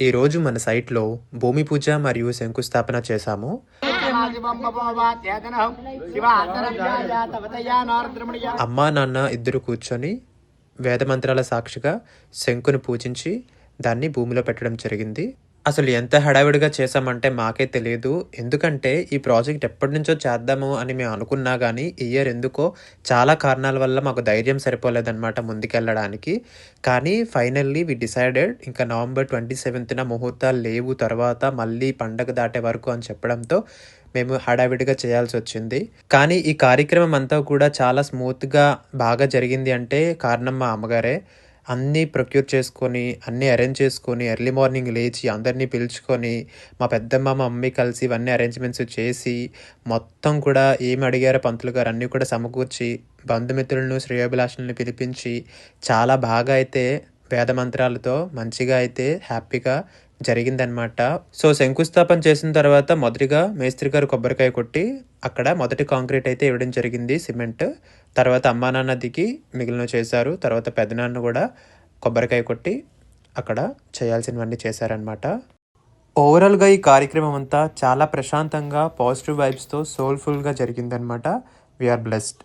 ఈరోజు మన సైట్లో భూమి పూజ మరియు శంకుస్థాపన చేశాము. అమ్మా నాన్న ఇద్దరు కూర్చొని వేదమంత్రాల సాక్షిగా శంకును పూజించి దాన్ని భూమిలో పెట్టడం జరిగింది. అసలు ఎంత హడావిడిగా చేశామంటే మాకే తెలియదు ఎందుకంటే ఈ ప్రాజెక్ట్ ఎప్పటి నుంచో చేద్దాము అని మేము అనుకున్నా కానీ ఈ ఇయర్ ఎందుకో చాలా కారణాల వల్ల మాకు ధైర్యం సరిపోలేదన్నమాట ముందుకెళ్ళడానికి. కానీ ఫైనల్లీ వి డిసైడెడ్ ఇంకా నవంబర్ ట్వంటీ సెవెంత్న ముహూర్తాలు లేవు తర్వాత మళ్ళీ పండగ దాటే వరకు అని చెప్పడంతో మేము హడావిడిగా చేయాల్సి వచ్చింది. కానీ ఈ కార్యక్రమం అంతా కూడా చాలా స్మూత్గా బాగా జరిగింది అంటే కారణం మా అమ్మగారే. అన్నీ ప్రొక్యూర్ చేసుకొని అన్నీ అరేంజ్ చేసుకొని ఎర్లీ మార్నింగ్ లేచి అందరినీ పిలుచుకొని మా పెద్దమ్మ మా మమ్మీ కలిసి ఇవన్నీ అరేంజ్మెంట్స్ చేసి మొత్తం కూడా ఏమి అడిగారో పంతులు గారు అన్నీ కూడా సమకూర్చి బంధుమిత్రులను శ్రేయోభిలాషులను పిలిపించి చాలా బాగా అయితే వేద మంత్రాలతో మంచిగా అయితే హ్యాపీగా జరిగిందనమాట సో శంకుస్థాపన చేసిన తర్వాత మొదటిగా మేస్త్రి గారు కొబ్బరికాయ కొట్టి అక్కడ మొదటి కాంక్రీట్ అయితే ఇవ్వడం జరిగింది సిమెంట్. తర్వాత అమ్మా నాన్న దిగి మిగిలిన చేశారు. తర్వాత పెదనాన్న కూడా కొబ్బరికాయ కొట్టి అక్కడ చేయాల్సినవన్నీ చేశారనమాట ఓవరాల్గా ఈ కార్యక్రమం అంతా చాలా ప్రశాంతంగా పాజిటివ్ వైబ్స్తో సోల్ఫుల్గా జరిగిందనమాట వీఆర్ బ్లెస్డ్